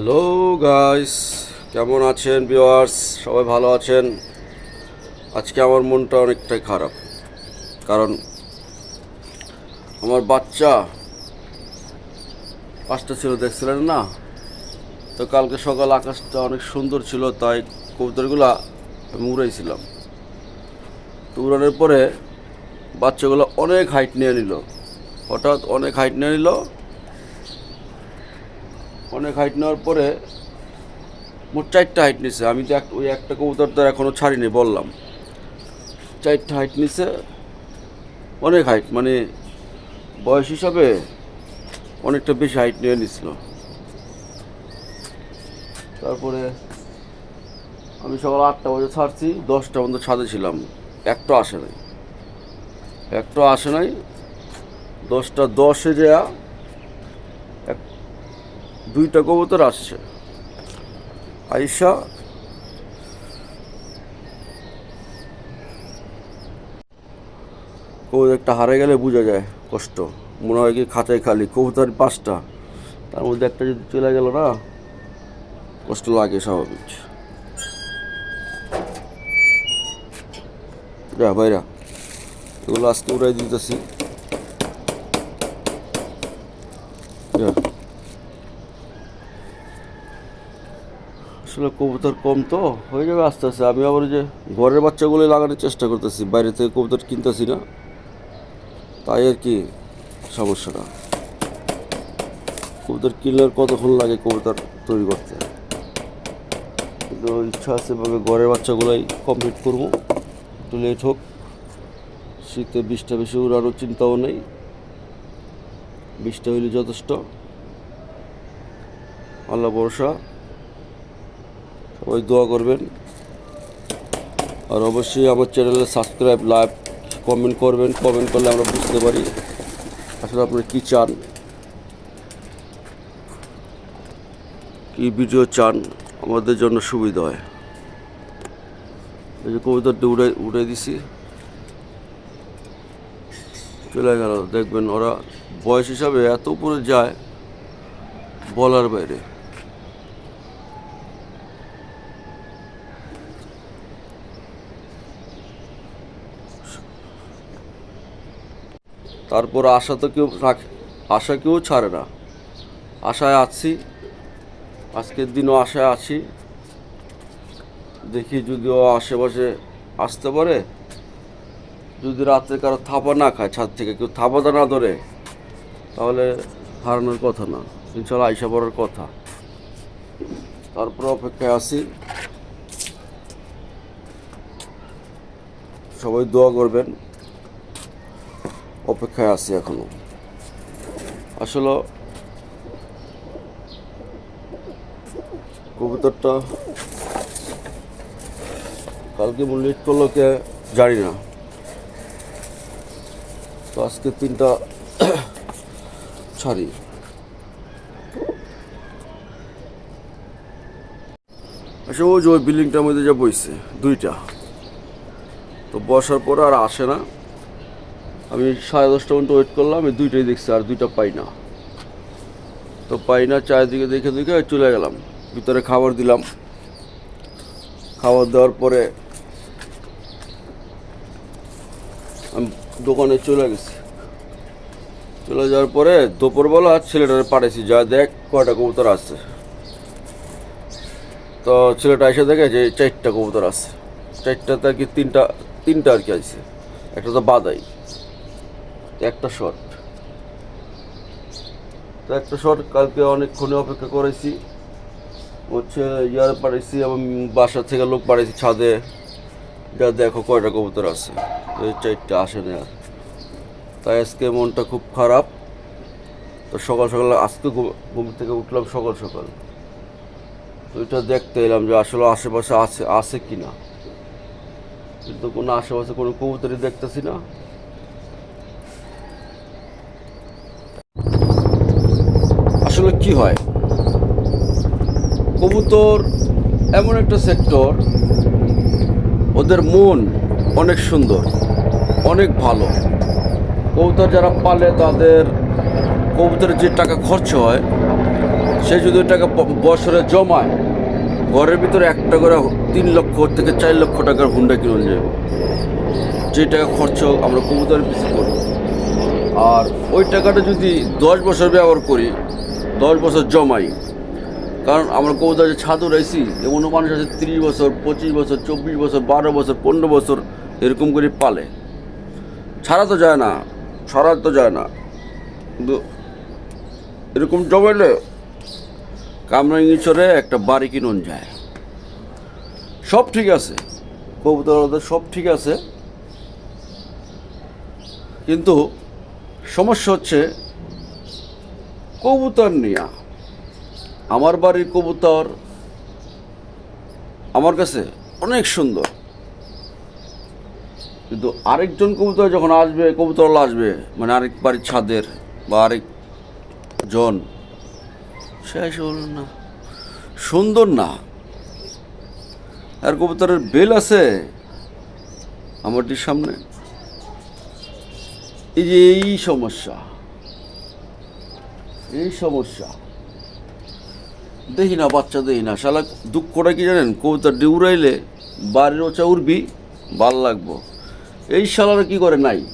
Hello guys কেমন আছেন viewers সবাই ভালো আছেন? আজকে আমার মনটা অনেকটাই খারাপ। কারণ আমার বাচ্চা পাঁচটা ছিল, দেখছিলেন না? তো কালকে সকাল আকাশটা অনেক সুন্দর ছিল, তাই কবুতরগুলা আমি উড়াইছিলাম। তো উড়ানোর পরে বাচ্চাগুলো অনেক হাইট নিয়ে নিল। হঠাৎ অনেক হাইট নিয়ে নিল অনেক হাইট নেওয়ার পরে মোট চারটা হাইট নিছে। আমি তো ওই একটা কবুতর তো এখনও ছাড়িনি, বললাম। চারটা হাইট নিছে, অনেক হাইট মানে বয়স হিসাবে অনেকটা বেশি হাইট নিয়ে নিছিল। তারপরে আমি সকাল আটটা বাজে ছাড়ছি, দশটা পর্যন্ত ছাদে ছিলাম। একটা আসে নাই। একটা আসে নাই, দশটা দশে যা এক দুইটা কবুতর আসছে। আইসা কবুতর একটা হারে গেলে বোঝা যায়, কষ্ট। মনে হয় কি খাঁচায় খালি কবুতর পাঁচটা। তার মধ্যে একটা যদি চলে গেল না, কষ্ট লাগে স্বাভাবিক। ভাইরা এগুলো আজকে উড়াই দিতেছি। যা। আসলে কবুতর কম তো, হয়ে যাবে আস্তে আস্তে। আমি আবার যে ঘরের বাচ্চাগুলো লাগানোর চেষ্টা করতেছি, বাইরে থেকে কবুতর কিনতেছি না। তাই আর কি সমস্যাটা। কবুতর কিনলে কতক্ষণ লাগে কবুতর তৈরি করতে? কিন্তু ইচ্ছা আছে এভাবে ঘরের বাচ্চাগুলোই কমপ্লিট করব। একটু লেট হোক, শীতে বৃষ্টিটা বেশি উড়ানোর চিন্তাও নেই। বৃষ্টি হইলে যথেষ্ট। আল্লাহ ভরসা। সবাই দোয়া করবেন। আর অবশ্যই আমার চ্যানেলে সাবস্ক্রাইব, লাইক, কমেন্ট করবেন। কমেন্ট করলে আমরা বুঝতে পারি আসলে আপনারা কী চান, কী ভিডিও চান আমাদের জন্য সুবিধা হয়। এই যে কবিতাটি উড়ে উড়ে দিছি। চলে গেল, দেখবেন ওরা বয়স হিসাবে এত উপরে যায় বলার বাইরে। তারপর আশা তো কেউ রাখে, আশা কেউ ছাড়ে না। আশায় আছি, আজকের দিনও আশায় আছি। দেখি যদি ও আশেপাশে আসতে পারে, যদি রাত্রে কারও থাপা না খায় ছাদ থেকে, কেউ থাপাটা না ধরে, তাহলে হারানোর কথা না, ইনশাল্লাহ আইসা পড়ার কথা। তারপর অপেক্ষায় আছি। সবাই দোয়া করবেন। অপেক্ষায় আছি এখনও। আসলে কবুতরটা কালকে লেট করল জানি না। তো আজকে তিনটা ছাড়ি। আচ্ছা ওই যে ওই বিল্ডিংটার মধ্যে যা বইছে, দুইটা। তো বসার পরে আর আসে না। আমি সাড়ে দশটা পর্যন্ত ওয়েট করলাম আমি দুইটাই দেখছি, আর দুইটা পাই না। তো পাই না, চারিদিকে দেখে দেখে চলে গেলাম। ভিতরে খাবার দিলাম। খাবার দেওয়ার পরে আমি দোকানে চলে গেছি। চলে যাওয়ার পরে দুপুরবেলা ছেলেটারে পাঠাইছি, যা দেখ, কয়টা কবুতর আছে। তো ছেলেটা এসে দেখে যে চারটা কবুতর আছে। চারটাতে আর কি তিনটা তিনটা আর কি আছে। একটা তো বাদাই। একটা শট তো একটা শট কালকে অনেকক্ষণে অপেক্ষা করেছি। হচ্ছে ইয়ার পাঠাইছি এবং বাসা থেকে লোক পাঠাইছি ছাদে। যা দেখো কয়টা কবুতর আছে। এই চারটা আসে না। আর তাই আজকে মনটা খুব খারাপ। তো সকাল সকাল আজকে ঘুম থেকে উঠলাম সকাল সকাল। তো এটা দেখতে এলাম যে আসলে আশেপাশে আছে আছে কি না কিন্তু কোনো আশেপাশে কোনো কবুতরই দেখতেছি না। কি হয়? কবুতর এমন একটা সেক্টর ওদের মন অনেক সুন্দর, অনেক ভালো। কবুতর যারা পালে তাদের কবুতরের যে টাকা খরচ হয়, সে যদি টাকা বছরে জমায়, ঘরের ভিতরে একটা করে তিন লক্ষ থেকে চার লক্ষ টাকার হুন্ডা কিনে যাবে যে টাকা খরচ আমরা কবুতরের পিছু করি। আর ওই টাকাটা যদি দশ বছর ব্যবহার করি দশ বছর জমাই। কারণ আমরা কবুতর যে ছাদ রয়েছি এমনও মানুষ আছে তিরিশ বছর, পঁচিশ বছর, চব্বিশ বছর, বারো বছর, পনেরো বছর এরকম করে পালে। ছাড়া তো যায় না, ছাড়া তো যায় না। কিন্তু এরকম জমাইলে কামরাঙ্গি চরে একটা বাড়ি কিনুন যায়। সব ঠিক আছে কবুতর সব ঠিক আছে। কিন্তু সমস্যা হচ্ছে কবুতর নিয়া, আমার বাড়ির কবুতর আমার কাছে অনেক সুন্দর। কিন্তু আরেকজন কবুতর যখন আসবে কবুতর আসবে মানে আরেক বাড়ির ছাদের বা আরেক জন, সে এসে না, সুন্দর না। আর কবুতরের বেল আছে আমারটির সামনে। এই যে এই সমস্যা। এই সমস্যা। দেখি না, বাচ্চা দেখি না। শালা, দুঃখটা কি জানেন? কবুতর ডিউরাইলে বাড়ির ওচা উড়বি, ভালো লাগবো। এই শালারা কি করে? নাই।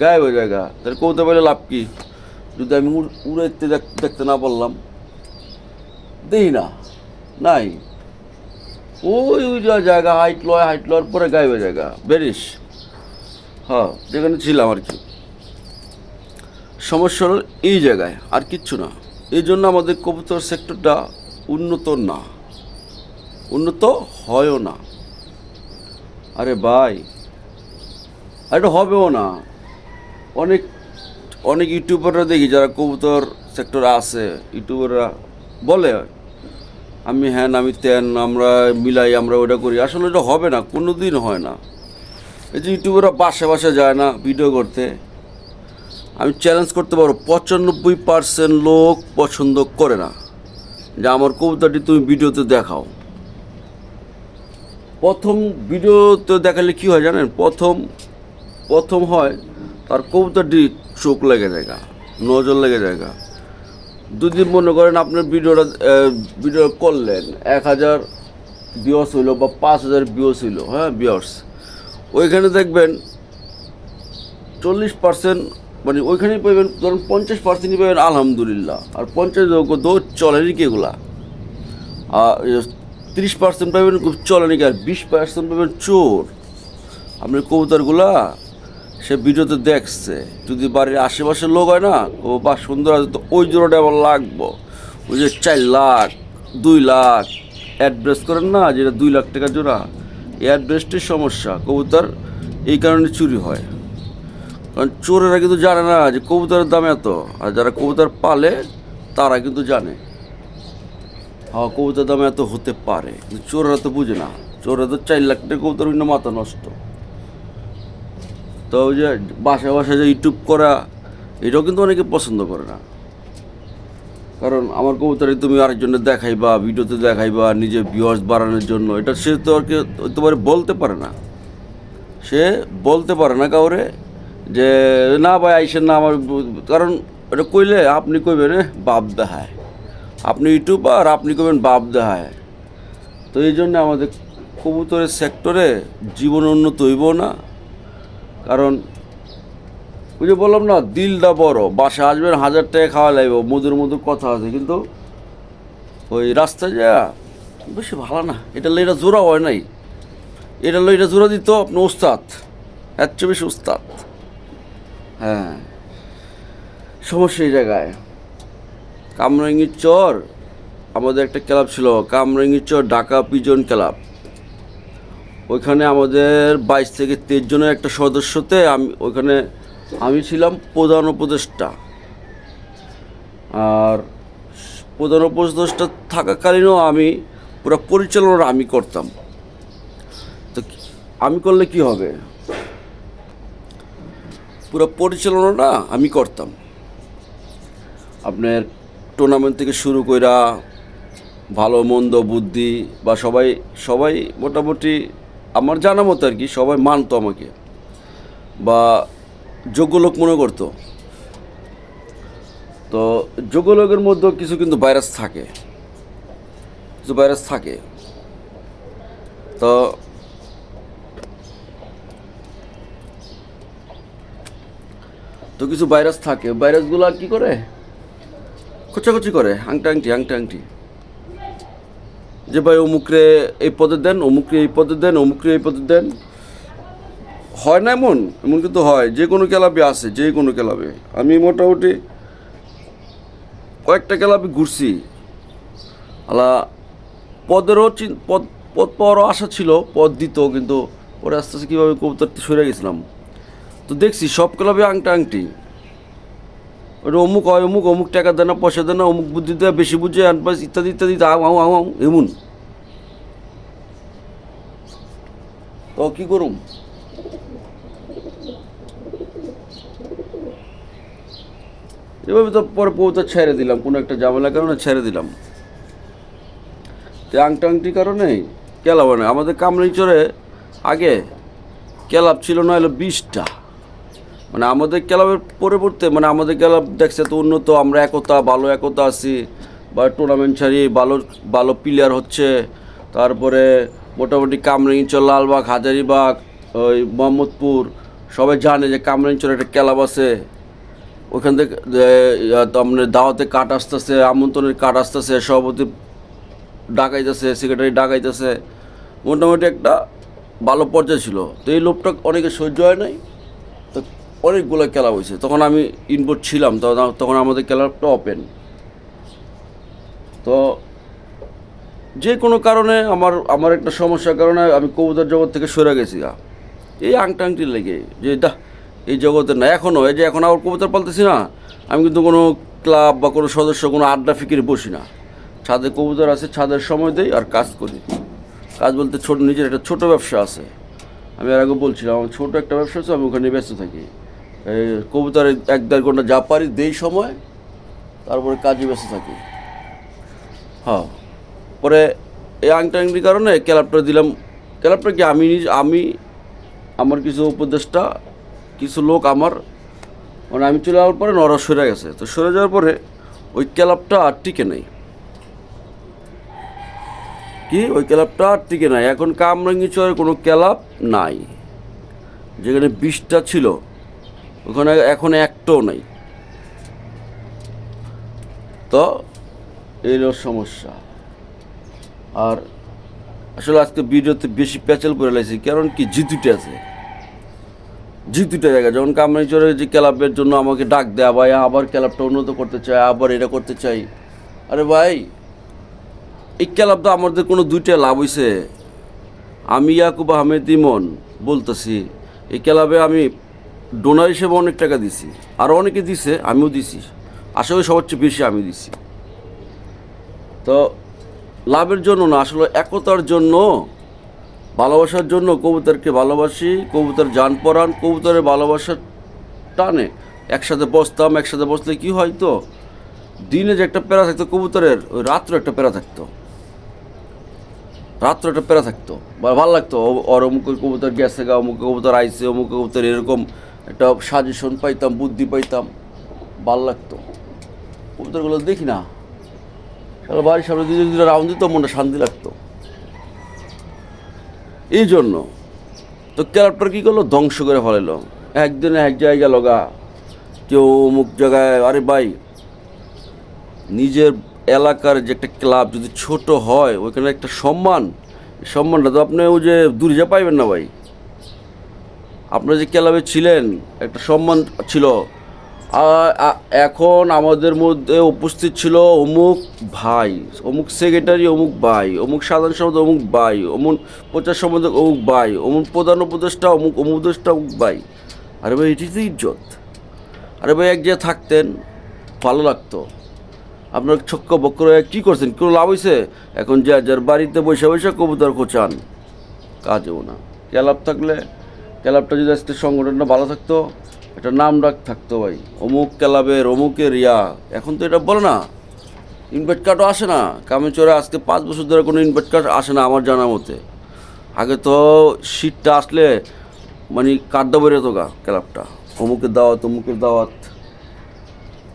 গায়ে হয়ে জায়গা। তাহলে কবুতর পেলে লাভ কি? যদি আমি উড়াইতে দেখ- দেখতে না পারলাম। দেখি না। নাই। ওই ওই যা জায়গা, হাইট লয়, হাইট লওয়ার পরে গায়ে হয়ে জায়গা। বেরিস। হ্যাঁ যেখানে ছিলাম আর কি। সমস্যা হলো এই জায়গায়, আর কিচ্ছু না। এই জন্য আমাদের কবুতর সেক্টরটা উন্নত না। উন্নত হয়ও না। আরে ভাই, আর এটা হবেও না। অনেক অনেক ইউটিউবাররা দেখি যারা কবুতর সেক্টরে আছে, ইউটিউবাররা বলে, আমি হ্যান, আমি তেন আমরা মিলাই, আমরা ওটা করি। আসলে এটা হবে না কোনো দিন হয় না। এই যে ইউটিউবাররা বাসা বাসা যায় না ভিডিও করতে। আমি চ্যালেঞ্জ করতে পারব। পঁচানব্বই পার্সেন্ট লোক পছন্দ করে না। যে আমার কবিতাটি তুমি ভিডিওতে দেখাও। প্রথম ভিডিওতে দেখালে কি হয় জানেন? প্রথম প্রথম হয়, তার কবিতাটি চোখ লেগে জায়গা, নজর লেগে জায়গা। দুদিন মনে করেন আপনার ভিডিওটা ভিডিও করলেন, এক হাজার বিয়স হইল বা পাঁচ হাজার বিয়স হইল হ্যাঁ বিয়স ওইখানে দেখবেন চল্লিশ পার্সেন্ট মানে ওইখানেই পাবেন ধরুন পঞ্চাশ পার্সেন্টই পাবেন আলহামদুলিল্লাহ, আর পঞ্চাশ দৌড় চলেনি কি এগুলা? আর তিরিশ পার্সেন্ট পাবেন চলেনি কি আর বিশ পার্সেন্ট পাবেন চোর। আপনি কবুতরগুলা সে ভিডিওতে দেখছে, যদি বাড়ির আশেপাশের লোক হয় না, ও বা সুন্দর আছে, তো ওই জোড়াটা আমার লাগবো। ওই যে চার লাখ, দুই লাখ, অ্যাড্রেস করেন না, যেটা দুই লাখ টাকা জোড়া, এই অ্যাড্রেসটির সমস্যা, কবুতর এই কারণে চুরি হয়। কারণ চোরেরা কিন্তু জানে না যে কবুতরের দাম এত। আর যারা কবুতর পালে, তারা কিন্তু জানে। হ্যাঁ কবুতর দাম এত হতে পারে। কিন্তু চোরেরা তো বুঝে না। চোরেরা তো চার লাখ টাকা কবুতর অন্য মাথা নষ্ট। তো ওই যে বাসায় বাসায় যে ইউটিউব করা, এটাও কিন্তু অনেকে পছন্দ করে না। কারণ আমার কবুতরে তুমি আরেকজনের দেখাইবা, ভিডিওতে দেখাইবা নিজের ভিউয়ার্স বাড়ানোর জন্য। এটা সে তো আর কি তোমার বলতে পারে না। সে বলতে পারে না কাউরে। যে না ভাই আইসেন না আমার কারণ এটা কইলে আপনি কইবেন "এ, বাপ দেখায়। আপনি ইউটিউবার আপনি কইবেন বাপ দেহায় তো এই জন্য আমাদের কবুতরের সেক্টরে জীবন উন্নত হইব না। কারণ ওই যে বললাম না দিলটা বড়। বাসা আসবেন হাজার টাকা খাওয়া লাগবে মধুর মধুর কথা আছে। কিন্তু ওই রাস্তায় যা বেশি ভালো না। এটা এটা জোড়া হয় নাই। এটা এটা জোড়া দিত আপনি ওস্তাদ এর চেয়ে বেশি ওস্তাদ। হ্যাঁ। সমস্যা এই জায়গায়। কামরাঙ্গির চর, আমাদের একটা ক্লাব ছিল, কামরাঙ্গির চর, ঢাকা পিজন ক্লাব। ওইখানে আমাদের বাইশ থেকে তেইশ জনের একটা সদস্যতে আমি, ওইখানে আমি ছিলাম প্রধান উপদেষ্টা। আর প্রধান উপদেষ্টা থাকাকালীনও আমি পুরো পরিচালনা আমি করতাম। তো আমি করলে কি হবে? পুরো পরিচালনাটা আমি করতাম। আপনার টুর্নামেন্ট থেকে শুরু কইরা ভালো, মন্দ, বুদ্ধি বা সবাই সবাই মোটামুটি আমার জানা মতো আর কি, সবাই মানতো আমাকে বা যোগ্য লোক মনে করতো। তো যোগ্য লোকের মধ্যেও কিছু কিন্তু ভাইরাস থাকে। কিছু ভাইরাস থাকে। তো তো কিছু ভাইরাস থাকে। ভাইরাসগুলো কি করে? খোঁচাখুচি করে। আংটা আংটি আংটা আংটি যে ভাই অমুকরে এই পদে দেন অমুকরে এই পদে দেন অমুকরে এই পদে দেন। হয় না এমন? এমন কিন্তু হয়। যে কোনো ক্লাবে আছে, যে কোনো ক্লাবে। আমি মোটামুটি কয়েকটা ক্লাবে ঘুরছি। আলা পদেরও পদ পদ পাওয়ারও আশা ছিল, পদ দিত, কিন্তু পরে আস্তে আস্তে কীভাবে কবুতরটি সরে গেছিলাম। তো দেখছি সব ক্লাবে আংটা আংটি ওটা অমুক হয়, অমুক অমুক টাকা দেয় না, পয়সা দেয় না, অমুক বুদ্ধি দেয়, বেশি বুঝে অ্যাডভাইস ইত্যাদি ইত্যাদি আও আও আও এমন। তো কি করুম? এভাবে তো পরে পৌঁছা ছেড়ে দিলাম, কোনো একটা ঝামেলার কারণে ছেড়ে দিলাম। তো আংটা আংটির কারণে কেলাব না আমাদের কামরাইচরে আগে ক্লাব ছিল না হলো বিশটা। মানে আমাদের ক্লাবের পরিবর্তে মানে আমাদের ক্লাব দেখছে তো উন্নত, আমরা একতা, ভালো একতা আছি, বা টুর্নামেন্ট ছাড়ি ভালো ভালো প্লেয়ার হচ্ছে। তারপরে মোটামুটি কামরাঙ্গিচর লালবাগ, হাজারিবাগ, ওই মোহাম্মদপুর, সবাই জানে যে কামরাঙ্গিচর একটা ক্লাব আছে। ওখান থেকে আপনার দাওয়াতে কাঠ আসতেছে, আমন্ত্রণের কাঠ আসতেছে, সভাপতি ডাকাইতেছে সেক্রেটারি ডাকাইতেছে। মোটামুটি একটা ভালো পর্যায়ে ছিল। তো এই লোকটা অনেকে সহ্য হয় নাই। অনেকগুলো খেলা হয়েছে। তখন আমি ইনভোট ছিলাম, তখন তখন আমাদের ক্লাবটা ওপেন তো যে কোনো কারণে আমার আমার একটা সমস্যার কারণে আমি কবুতর জগৎ থেকে সরে গেছি এই আংটা আংটি লেগে যে, দা, এই জগতে না এখনও এই যে এখন আবার কবুতর পালতেছি না, আমি কিন্তু কোনো ক্লাব বা কোনো সদস্য, কোনো আড্ডা ফিকিরে বসি না। ছাদে কবুতর আছে, ছাদের সময় দেই আর কাজ করি। কাজ বলতে ছোট, নিজের একটা ছোট ব্যবসা আছে। আমি আর আগে বলছিলাম, আমার ছোটো একটা ব্যবসা আছে, আমি ওখানে ব্যস্ত থাকি। কবুতর এক দেড় ঘণ্টা যা পারি দেই সময়, তারপরে কাজে ব্যস্ত থাকি। হ্যাঁ। পরে এই আংটা আংটির কারণে ক্যালাপটা দিলাম। ক্যালাপটা কি আমি নিজ, আমি, আমার কিছু উপদেষ্টা, কিছু লোক আমার মানে আমি চলে যাওয়ার পরে নরা সরে গেছে। তো সরে যাওয়ার পরে ওই ক্লাবটা আর টিকে নেই। কি? ওই ক্লাবটা আর টিকে নাই। এখন কামরাঙ্গিচরে কোনো ক্লাব নাই। যেখানে বিষটা ছিল। ওখানে এখন একটাও নাই। তো, এই সমস্যা। আর আসলে আজকে ভিডিওতে বেশি প্যাচেল করে লাগছে কারণ কি জিতুটে আছে। জিতুটে জায়গা, যেমন কামরাঙ্গিচরে যে ক্লাবের জন্য আমাকে ডাক দেয়া, ভাই, আবার ক্লাবটা উন্নত করতে চাই, আবার এটা করতে চাই। আরে ভাই, এই ক্লাব তো আমাদের কোনো দুইটা লাভ হইছে। আমি ইয়াকুব আহমেদ ইমন বলতেছি, এই ক্লাবে আমি ডোনার হিসেবে অনেক টাকা দিছি। আরও অনেকে দিছে, আমিও দিছি। আসলে সবার চেয়ে বেশি আমি দিছি। তো লাভের জন্য না, আসলে একতার জন্য, ভালোবাসার জন্য কবুতরকে ভালোবাসি, কবুতর জান পরান, কবুতরের ভালোবাসার টানে। একসাথে বসতাম, একসাথে বসলে কি হয় তো? দিনে যে একটা প্যারা থাকতো, কবুতরের ওই রাত্রে একটা প্যারা থাকতো। রাত্রে একটা প্যারা থাকতো। ভালো লাগতো ওর অমুক কবুতর গেছে গা অমুক কবুতর আইসে অমুক কবুতর এরকম একটা সাজেশন পাইতাম, বুদ্ধি পাইতাম, ভালো লাগতো। কবুতরগুলো দেখি না। তাহলে বাড়ির সামনে দুটো দুটো রাউন্ড দিত, মনটা শান্তি লাগতো। এই জন্য তো ক্যারেক্টার কী করল? ধ্বংস করে ফেলালো একদিনে এক জায়গায় লগা, কেউ অমুক জায়গায়, আরে ভাই, নিজের এলাকার যে একটা ক্লাব যদি ছোট হয়, ওইখানে একটা সম্মান, সম্মানটা তো আপনি ওই যে দূরে যা পাইবেন না ভাই। আপনার যে ক্লাবে ছিলেন, একটা সম্মান ছিল। এখন আমাদের মধ্যে উপস্থিত ছিল অমুক ভাই, অমুক সেক্রেটারি অমুক ভাই, অমুক সাধারণ সম্পাদক, অমুক ভাই, অমুক প্রচার সম্পাদক, অমুক ভাই, অমুক প্রধান উপদেষ্টা, অমুক অমুক উপদেষ্টা, অমুক ভাই। আরে ভাই, এটি তো ইজ্জত। আরে ভাই এক জায়গায় থাকতেন, ভালো লাগতো। আপনার ছক্ক হয়ে কী করছেন? কোনো লাভ হয়েছে এখন যে যার বাড়িতে বসে বসে কবুতর খোঁচান, কাজেও না। ক্লাব থাকলে ক্লাবটা যদি আজকে সংগঠনটা ভালো থাকতো, একটা নাম ডাক থাকতো ভাই। অমুক ক্লাবের অমুকের রিয়া এখন তো এটা বলে না ইনভাইট কার্ডও আসে না। কামেচরে আজকে পাঁচ বছর ধরে কোনো ইনভাইট কার্ড আসে না আমার জানা মতে। আগে তো শীতটা আসলে মানে কার্ডটা বেরোতো গা ক্লাবটা। অমুকের দাওয়াত অমুকের দাওয়াত।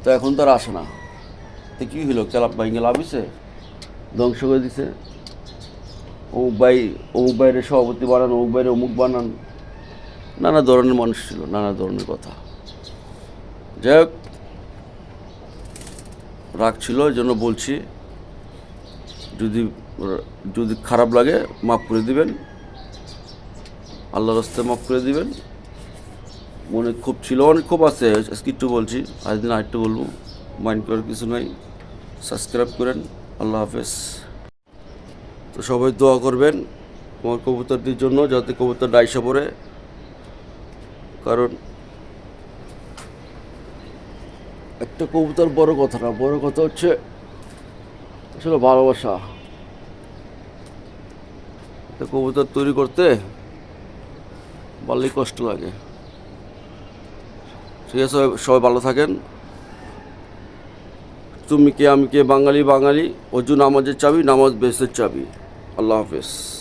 তো এখন তো আর আসে না। তো কী হলো ক্লাব ভাইঙ্গে লাভ ধ্বংস করে দিছে? অমুক ভাই, অমুক বাইরে সভাপতি বানান, অমুক বাইরে অমুক বানান। নানা ধরনের মানুষ ছিল, নানা ধরনের কথা। যাই হোক, রাগ ছিল জন্য বলছি, যদি যদি খারাপ লাগে মাফ করে দিবেন, আল্লাহর রাস্তায় মাফ করে দিবেন। মনে খুব ছিল, অনেক খুব আছে, আজকে একটু বলছি, আজ দিন আরেকটু বলব, মাইন্ড করার কিছু নাই, সাবস্ক্রাইব করেন, আল্লাহ হাফেজ। তো সবাই দোয়া করবেন, আমার কবুতরটির জন্য, যাতে কবুতর ডাইসা পড়ে। কারণ একটা কবুতর বড় কথা না, বড় কথা হচ্ছে আসলে ভালোবাসা। একটা কবুতর তৈরি করতে বললেই কষ্ট লাগে। ঠিক আছে, সবাই- ভালো থাকেন। তুমি কে, আমি কে, বাঙালি বাঙালি অজু নামাজের চাবি, নামাজ বেসের চাবি। আল্লাহ হাফেজ।